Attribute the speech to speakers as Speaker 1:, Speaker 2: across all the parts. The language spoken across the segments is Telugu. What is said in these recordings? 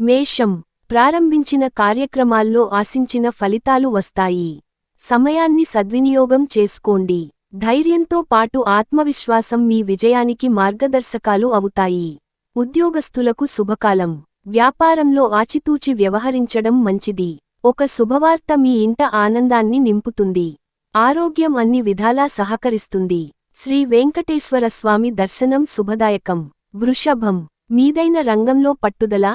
Speaker 1: మేషం ప్రారంభించిన కార్యక్రమాల్లో ఆశించిన ఫలితాలు వస్తాయి. సమయాన్ని సద్వినియోగం చేసుకోండి. ధైర్యంతో పాటు ఆత్మవిశ్వాసం మీ విజయానికి మార్గదర్శకాలు అవుతాయి. ఉద్యోగస్తులకు శుభకాలం. వ్యాపారంలో ఆచితూచి వ్యవహరించడం మంచిది. ఒక శుభవార్త మీ ఇంట ఆనందాన్ని నింపుతుంది. ఆరోగ్యం అన్ని విధాలా సహకరిస్తుంది. శ్రీ వెంకటేశ్వర స్వామి దర్శనం శుభదాయకం. వృషభం. మీదైన రంగంలో పట్టుదల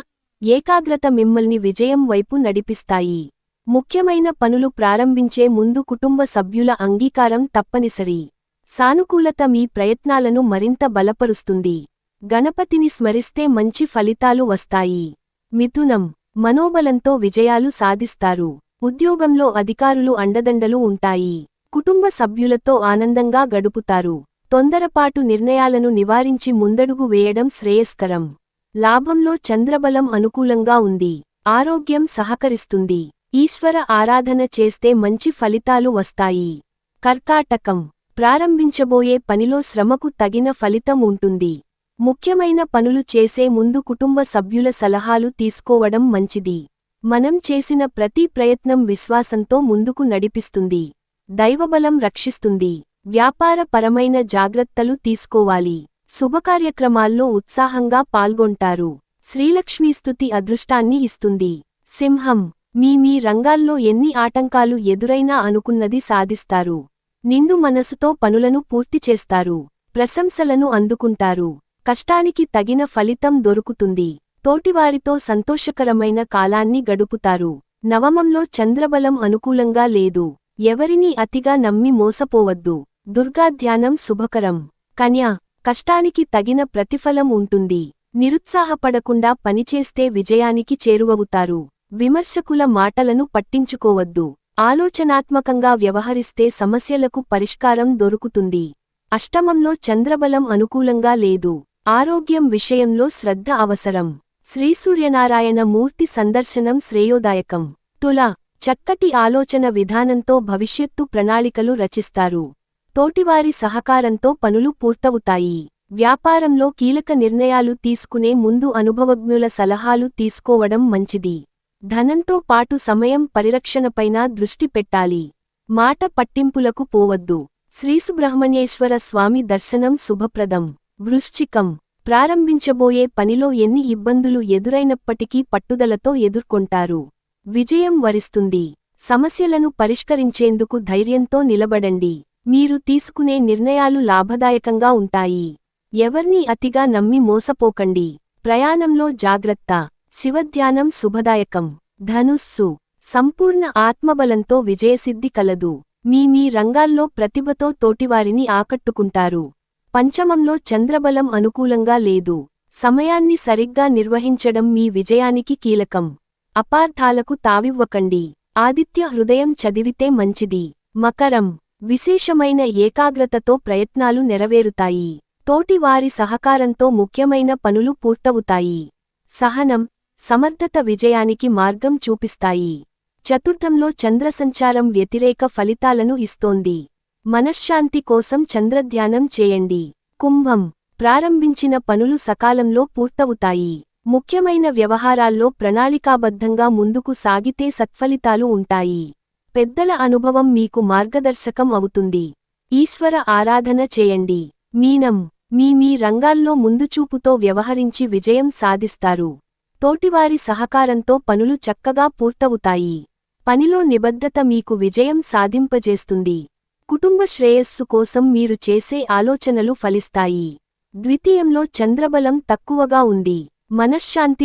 Speaker 1: ఏకాగ్రత మిమ్మల్ని విజయం వైపు నడిపిస్తాయి. ముఖ్యమైన పనులు ప్రారంభించే ముందు కుటుంబ సభ్యుల అంగీకారం తప్పనిసరి. సానుకూలత మీ ప్రయత్నాలను మరింత బలపరుస్తుంది. గణపతిని స్మరిస్తే మంచి ఫలితాలు వస్తాయి. మిథునం మనోబలంతో విజయాలు సాధిస్తారు. ఉద్యోగంలో అధికారులు అండదండలు ఉంటాయి. కుటుంబ సభ్యులతో ఆనందంగా గడుపుతారు. తొందరపాటు నిర్ణయాలను నివారించి ముందడుగు వేయడం శ్రేయస్కరం. లాభంలో చంద్రబలం అనుకూలంగా ఉంది. ఆరోగ్యం సహకరిస్తుంది. ఈశ్వర ఆరాధన చేస్తే మంచి ఫలితాలు వస్తాయి. కర్కాటకం. ప్రారంభించబోయే పనిలో శ్రమకు తగిన ఫలితం ఉంటుంది. ముఖ్యమైన పనులు చేసే ముందు కుటుంబ సభ్యుల సలహాలు తీసుకోవడం మంచిది. మనం చేసిన ప్రతి ప్రయత్నం విశ్వాసంతో ముందుకు నడిపిస్తుంది. దైవబలం రక్షిస్తుంది. వ్యాపారపరమైన జాగ్రత్తలు తీసుకోవాలి. శుభకార్యక్రమాల్లో ఉత్సాహంగా పాల్గొంటారు. శ్రీలక్ష్మీస్తుతి అదృష్టాన్ని ఇస్తుంది. సింహం మీ మీ రంగాల్లో ఎన్ని ఆటంకాలు ఎదురైనా అనుకున్నది సాధిస్తారు. నిండు మనసుతో పనులను పూర్తి చేస్తారు. ప్రశంసలను అందుకుంటారు. కష్టానికి తగిన ఫలితం దొరుకుతుంది. తోటివారితో సంతోషకరమైన కాలాన్ని గడుపుతారు. నవమంలో చంద్రబలం అనుకూలంగా లేదు. ఎవరినీ అతిగా నమ్మి మోసపోవద్దు. దుర్గాధ్యానం శుభకరం. కన్యా కష్టానికి తగిన ప్రతిఫలం ఉంటుంది. నిరుత్సాహపడకుండా పనిచేస్తే విజయానికి చేరువవుతారు. విమర్శకుల మాటలను పట్టించుకోవద్దు. ఆలోచనాత్మకంగా వ్యవహరిస్తే సమస్యలకు పరిష్కారం దొరుకుతుంది. అష్టమంలో చంద్రబలం అనుకూలంగా లేదు. ఆరోగ్యం విషయంలో శ్రద్ధ అవసరం. శ్రీసూర్యనారాయణ మూర్తి సందర్శనం శ్రేయోదాయకం. తుల. చక్కటి ఆలోచన విధానంతో భవిష్యత్తు ప్రణాళికలు రచిస్తారు. తోటివారి సహకారంతో పనులు పూర్తవుతాయి. వ్యాపారంలో కీలక నిర్ణయాలు తీసుకునే ముందు అనుభవజ్ఞుల సలహాలు తీసుకోవడం మంచిది. ధనంతో పాటు సమయం పరిరక్షణపైన దృష్టి పెట్టాలి. మాట పట్టింపులకు పోవద్దు. శ్రీసుబ్రహ్మణ్యేశ్వర స్వామి దర్శనం శుభప్రదం. వృశ్చికం. ప్రారంభించబోయే పనిలో ఎన్ని ఇబ్బందులు ఎదురైనప్పటికీ పట్టుదలతో ఎదుర్కొంటారు. విజయం వరిస్తుంది. సమస్యలను పరిష్కరించేందుకు ధైర్యంతో నిలబడండి. మీరు తీసుకునే నిర్ణయాలు లాభదాయకంగా ఉంటాయి. ఎవర్నీ అతిగా నమ్మి మోసపోకండి. ప్రయాణంలో జాగ్రత్త. శివధ్యానం శుభదాయకం. ధనుస్సు. సంపూర్ణ ఆత్మబలంతో విజయసిద్ధి కలదు. మీ మీ రంగాల్లో ప్రతిభతో తోటివారిని ఆకట్టుకుంటారు. పంచమంలో చంద్రబలం అనుకూలంగా లేదు. సమయాన్ని సరిగ్గా నిర్వహించడం మీ విజయానికి కీలకం. అపార్థాలకు తావివ్వకండి. ఆదిత్య హృదయం చదివితే మంచిది. మకరం. విశేషమైన ఏకాగ్రతతో ప్రయత్నాలు నెరవేరుతాయి. తోటివారి సహకారంతో ముఖ్యమైన పనులు పూర్తవుతాయి. సహనం సమర్థత విజయానికి మార్గం చూపిస్తాయి. చతుర్థంలో చంద్రసంచారం వ్యతిరేక ఫలితాలను ఇస్తోంది. మనశ్శాంతి కోసం చంద్రధ్యానం చేయండి. కుంభం ప్రారంభించిన పనులు సకాలంలో పూర్తవుతాయి. ముఖ్యమైన వ్యవహారాల్లో ప్రణాళికాబద్ధంగా ముందుకు సాగితే సత్ఫలితాలు ఉంటాయి. పెద్దల అనుభవం మీకు మార్గదర్శకం అవుతుంది. ఈశ్వర ఆరాధన చేయండి. మీనం మీ మీ రంగాల్లో ముందుచూపుతో వ్యవహరించి విజయం సాధిస్తారు. తోటివారి సహకారంతో పనులు చక్కగా పూర్తవుతాయి. పనిలో నిబద్ధత మీకు విజయం సాధింపజేస్తుంది. కుటుంబ శ్రేయస్సు కోసం మీరు చేసే ఆలోచనలు ఫలిస్తాయి. ద్వితీయంలో చంద్రబలం తక్కువగా ఉంది. మనశ్శాంతి